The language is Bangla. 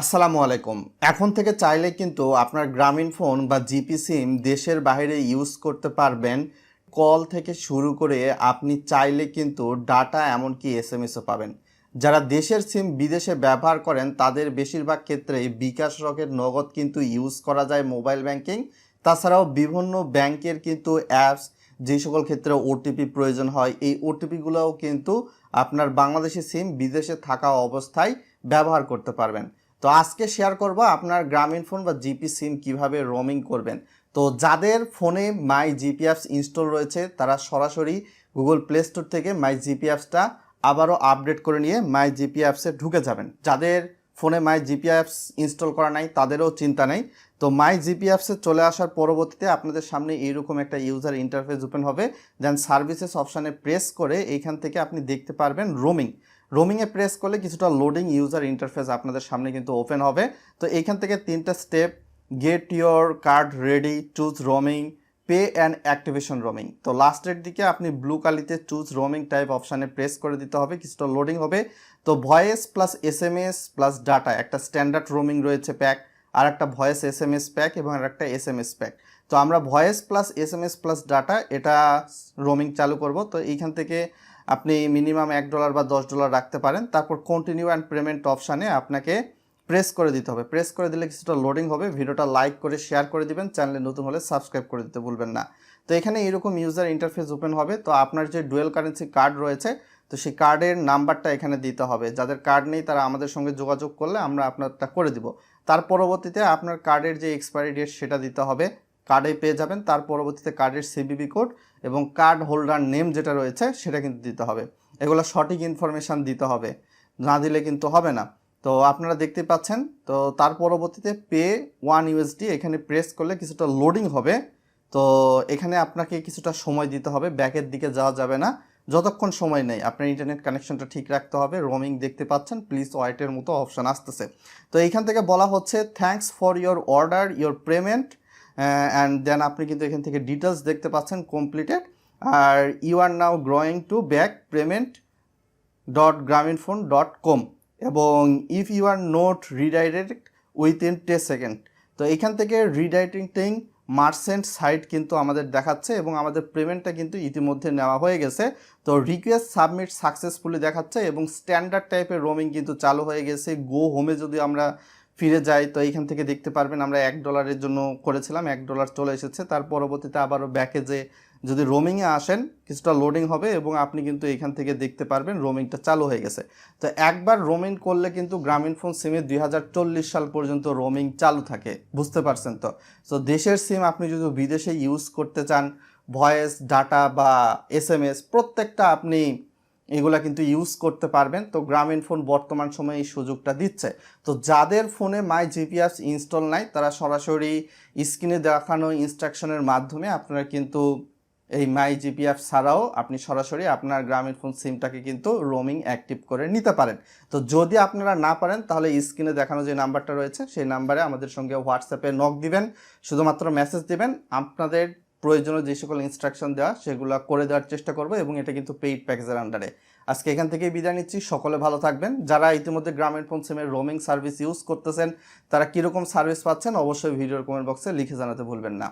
আসসালামু আলাইকুম। এখন থেকে চাইলে কিন্তু আপনার গ্রামীণ ফোন বা জিপি সিম দেশের বাইরে ইউজ করতে পারবেন। কল থেকে শুরু করে আপনি চাইলে কিন্তু ডাটা এমনকি এস এম এসও পাবেন। যারা দেশের সিম বিদেশে ব্যবহার করেন, তাদের বেশিরভাগ ক্ষেত্রেই বিকাশ রকেট নগদ কিন্তু ইউজ করা যায় মোবাইল ব্যাংকিং। তাছাড়াও বিভিন্ন ব্যাংকের কিন্তু অ্যাপস, যে সকল ক্ষেত্রে ওটিপি প্রয়োজন হয়, এই ওটিপিগুলোও কিন্তু আপনার বাংলাদেশি সিম বিদেশে থাকা অবস্থায় ব্যবহার করতে পারবেন। তো আজকে শেয়ার করব আপনার গ্রামীণ ফোন বা জিপি সিম কীভাবে রোমিং করবেন। তো যাদের ফোনে মাই জিপি অ্যাপস ইনস্টল রয়েছে, তারা সরাসরি গুগল প্লে স্টোর থেকে মাই জিপি অ্যাপসটা আবারও আপডেট করে নিয়ে মাই জিপি অ্যাপসে ঢুকে যাবেন। যাদের ফোনে মাই জিপি অ্যাপস ইনস্টল করা নাই, তাদেরও চিন্তা নেই। তো মাই জিপি অ্যাপসে চলে আসার পরবর্তীতে আপনাদের সামনে এইরকম একটা ইউজার ইন্টারফেস ওপেন হবে দেন সার্ভিসেস অপশানে প্রেস করে এইখান থেকে আপনি দেখতে পারবেন রোমিং রোমিংয়ে প্রেস করলে কিছুটা লোডিং ইউজার ইন্টারফেস আপনাদের সামনে কিন্তু ওপেন হবে। তো এইখান থেকে তিনটা step get your card ready choose roaming pay and activation roaming তো লাস্টের দিকে আপনি ব্লু কালিতে চুজ রোমিং টাইপ অপশানে প্রেস করে দিতে হবে, কিছুটা লোডিং হবে। তো voice plus S M S plus data একটা স্ট্যান্ডার্ড রোমিং রয়েছে প্যাক আর একটা voice S M S pack এবং আর একটা এস এম এস প্যাক তো আমরা voice plus S M S plus data এটা রোমিং চালু করব। তো এইখান থেকে আপনি মিনিমাম এক ডলার বা দশ ডলার রাখতে পারেন। তারপর কন্টিনিউ অ্যান্ড পেমেন্ট অপশানে আপনাকে প্রেস করে দিতে হবে। প্রেস করে দিলে কিছুটা লোডিং হবে। ভিডিওটা লাইক করে শেয়ার করে দিবেন। চ্যানেলে নতুন হলে সাবস্ক্রাইব করে দিতে ভুলবেন না। তো এখানে এরকম ইউজার ইন্টারফেস ওপেন হবে। তো আপনার যে ডুয়েল কারেন্সি কার্ড রয়েছে, তো সেই কার্ডের নাম্বারটা এখানে দিতে হবে। যাদের কার্ড নেই, তারা আমাদের সঙ্গে যোগাযোগ করলে আমরা আপনারটা করে দিব। তার পরবর্তীতে আপনার কার্ডের যে এক্সপায়ারি ডেট সেটা দিতে হবে। কার্ডে পেয়ে যাবেন। তার পরবর্তীতে কার্ডের সিবিবি কোড এবং কার্ড হোল্ডার নেম যেটা রয়েছে সেটা কিন্তু দিতে হবে। এগুলো সঠিক ইনফরমেশান দিতে হবে। না দিলে কিন্তু হবে না। তো আপনারা দেখতে পাচ্ছেন, তো তার পরবর্তীতে পে ওয়ান ইউএসডি এখানে প্রেস করলে কিছুটা লোডিং হবে। তো এখানে আপনাকে কিছুটা সময় দিতে হবে ব্যাকের দিকে যাওয়া যাবে না। যতক্ষণ সময় নেই, আপনার ইন্টারনেট কানেকশনটা ঠিক রাখতে হবে। রোমিং দেখতে পাচ্ছেন প্লিজ ওয়াইটের মতো অপশান আসতেছে। তো এইখান থেকে বলা হচ্ছে thanks for your order your payment and then আপনি কিন্তু এখান থেকে ডিটেলস দেখতে পাচ্ছেন completed R you are now growing to back payment dot Grameenphone dot com এবং if you are not redirect within ten second তো এখান থেকে রিডাইটিং মার্সেন্ট সাইট কিন্তু আমাদের দেখাচ্ছে, এবং আমাদের পেমেন্টটা কিন্তু ইতিমধ্যে নেওয়া হয়ে গেছে, তো রিকোয়েস্ট সাবমিট সাকসেসফুলি দেখাচ্ছে, এবং স্ট্যান্ডার্ড টাইপের রোমিং কিন্তু চালু হয়ে গেছে গো হোমে যদি আমরা ফিরে যাই তো এইখান থেকে দেখতে পারবেন আমরা এক ডলারের জন্য করেছিলাম, এক ডলার চলে এসেছে। তার পরবর্তীতে আবারও ব্যাকে যে যদি রোমিংয়ে আসেন, কিছুটা লোডিং হবে এবং আপনি কিন্তু এখান থেকে দেখতে পারবেন রোমিংটা চালু হয়ে গেছে। তো একবার রোমিং করলে কিন্তু গ্রামীণ ফোন সিমে দুই হাজার চল্লিশ সাল পর্যন্ত রোমিং চালু থাকে, বুঝতে পারছেন তো? তো দেশের সিম আপনি যদি বিদেশে ইউজ করতে চান, ভয়েস, ডাটা বা এস প্রত্যেকটা আপনি এগুলা কিন্তু ইউজ করতে পারবেন। তো গ্রামীণ ফোন বর্তমান সময়ে এই সুযোগটা দিচ্ছে। তো যাদের ফোনে মাই জিপিএস ইনস্টল নাই, তারা সরাসরি স্ক্রিনে দেখানো ইনস্ট্রাকশনের মাধ্যমে আপনারা কিন্তু এই মাই জিপিএফ ছাড়াও আপনি সরাসরি আপনার গ্রামীণ ফোন সিমটাকে কিন্তু রোমিং অ্যাক্টিভ করে নিতে পারেন। তো যদি আপনারা না পারেন, তাহলে স্ক্রিনে দেখানো যে নাম্বারটা রয়েছে, সেই নাম্বারে আমাদের সঙ্গে হোয়াটসঅ্যাপে নক দিবেন, শুধুমাত্র মেসেজ দিবেন। আপনাদের প্রয়োজনীয় যে সকল ইনস্ট্রাকশন দেওয়া, সেগুলো করে দেওয়ার চেষ্টা করব এবং এটা কিন্তু পেইড প্যাকেজের আন্ডারে আজকে এখান থেকেই বিদায় নিচ্ছি। সকলে ভালো থাকবেন। যারা ইতিমধ্যে গ্রামীণ ফোন সিমের রোমিং সার্ভিস ইউজ করতেছেন, তারা কীরকম সার্ভিস পাচ্ছেন, অবশ্যই ভিডিওর কমেন্ট বক্সে লিখে জানাতে ভুলবেন না।